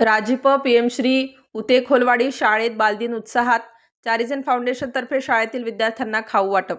राजीप P M Shri उते खोलवाडी शाळेत बालदिन उत्साहात चारिजन फाउंडेशनतर्फे शाळेतील विद्यार्थ्यांना खाऊ वाटप.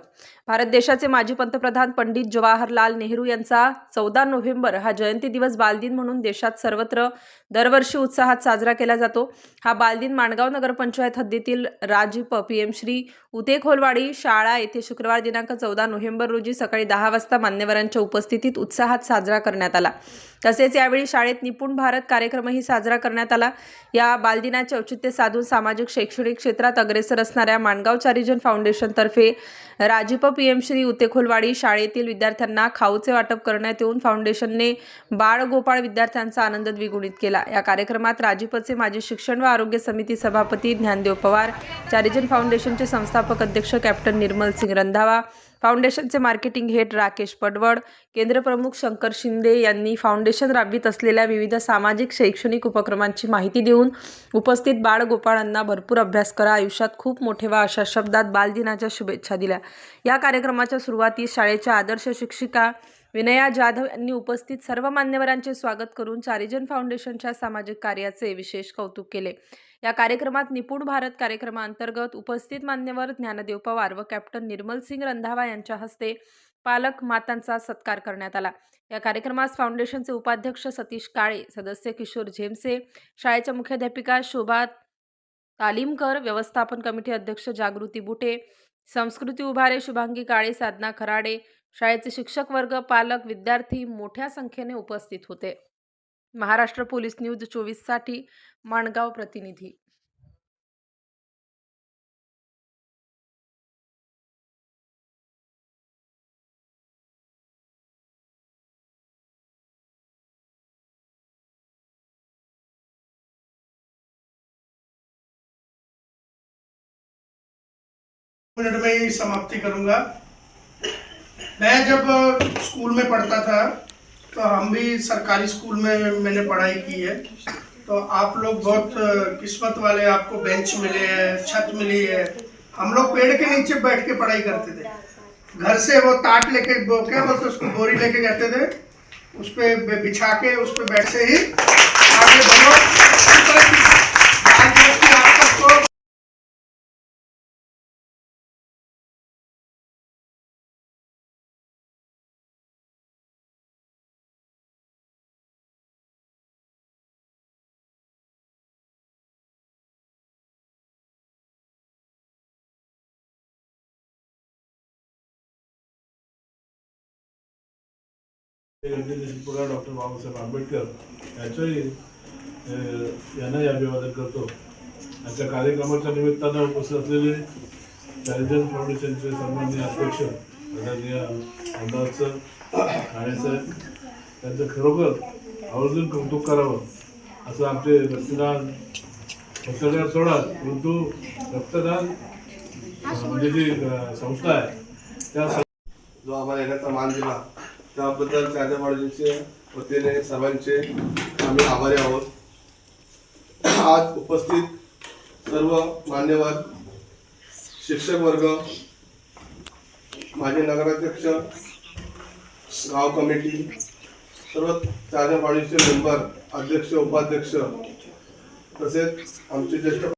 भारत देशाचे माजी पंतप्रधान पंडित जवाहरलाल नेहरू यांचा चौदा नोव्हेंबर हा जयंती दिवस बालदिन म्हणून देशात सर्वत्र दरवर्षी उत्साहात साजरा केला जातो. हा बालदिन माणगाव नगरपंचायत हद्दीतील राजीप श्री उते खोलवाडी शाळा येथे शुक्रवार दिनांक चौदा नोव्हेंबर रोजी सकाळी दहा वाजता मान्यवरांच्या उपस्थितीत उत्साहात साजरा करण्यात आला. तसेच यावेळी शाळेत निपुण भारत कार्यक्रमही साजरा करण्यात आला. या बालदिनाचे औचित्य साधून सामाजिक शैक्षणिक क्षेत्रात अग्रेसर असणाऱ्या माणगाव चारिजन फाउंडेशनतर्फे राजीप पी एम श्री उतेखोलवाडी शाळेतील विद्यार्थ्यांना खाऊचे वाटप करण्यात येऊन फाउंडेशनने बाळ गोपाळ विद्यार्थ्यांचा आनंद द्विगुणित केला. या कार्यक्रमात राजीपचे माजी शिक्षण व आरोग्य समिती सभापती ज्ञानदेव पवार चारिजन फाउंडेशनचे संस्थापक अध्यक्ष कॅप्टन निर्मल सिंग रंधावा फाउंडेशनचे मार्केटिंग हेड राकेश पडवड केंद्रप्रमुख शंकर शिंदे यांनी फाउंडेशन राबवित असलेल्या विविध सामाजिक शैक्षणिक उपक्रमांची माहिती देऊन उपस्थित बाळ गोपाळांना भरपूर अभ्यास करा. आयुष्यात खूप मोठे व्हा अशा शब्दात बालदिनाच्या शुभेच्छा दिल्या. या कार्यक्रमाच्या सुरुवातीस शाळेच्या आदर्श शिक्षिका विनया जाधव यांनी उपस्थित सर्व मान्यवरांचे स्वागत करून चारिजन फाउंडेशनच्या सामाजिक कार्याचे विशेष कौतुक केले. या कार्यक्रमात निपुण भारत कार्यक्रमाअंतर्गत उपस्थित मान्यवर ज्ञानदेव पवार व कॅप्टन निर्मल सिंग रंधावा यांच्या हस्ते पालक मातांचा सत्कार करण्यात आला. या कार्यक्रमास फाउंडेशनचे उपाध्यक्ष सतीश काळे सदस्य किशोर झेमसे शाळेच्या मुख्याध्यापिका शोभा तालीमकर व्यवस्थापन कमिटी अध्यक्ष जागृती बुटे संस्कृती उभारे शुभांगी काळे साधना खराडे शाळेचे शिक्षक वर्ग पालक विद्यार्थी मोठ्या संख्येने उपस्थित होते. महाराष्ट्र पोलीस न्यूज चोवीससाठी माणगाव प्रतिनिधी. मिनट में ही समाप्ति करूंगा। मैं जब स्कूल में पढ़ता था तो हम भी सरकारी स्कूल में मैंने पढ़ाई की है। तो आप लोग बहुत किस्मत वाले आपको बेंच मिले हैं, छत मिली है। हम लोग पेड़ के नीचे बैठ के पढ़ाई करते थे। घर से वो ताट लेके क्या बोलते उसको बोरी लेके जाते थे, उस पर बिछा के उस पर बैठ से ही आगे बढ़ो। गणपती डॉक्टर बाबासाहेब आंबेडकर यांच्याही यांनाही अभिवादन करतो. आजच्या कार्यक्रमाच्या निमित्तानं उपस्थित असलेले चारिजन फाउंडेशनचे सन्मान्य अध्यक्ष आदरणीय आमदार सर त्यांचं खरोखर आवर्जून कौतुक करावं असं आमचे रक्तदान रक्तदान सोडा परंतु रक्तदान म्हणजे जी संस्था आहे. त्या जो आम्हाला येण्याचा मान दिला त्याबद्दल चार्जवाडीचे वतीने सर्वांचे आम्ही आभारी आहोत. आज उपस्थित सर्व मान्यवर शिक्षक वर्ग माजी नगराध्यक्ष गाव कमिटी सर्व चार्जवाडीचे मेंबर अध्यक्ष उपाध्यक्ष तसेच आमचे ज्येष्ठ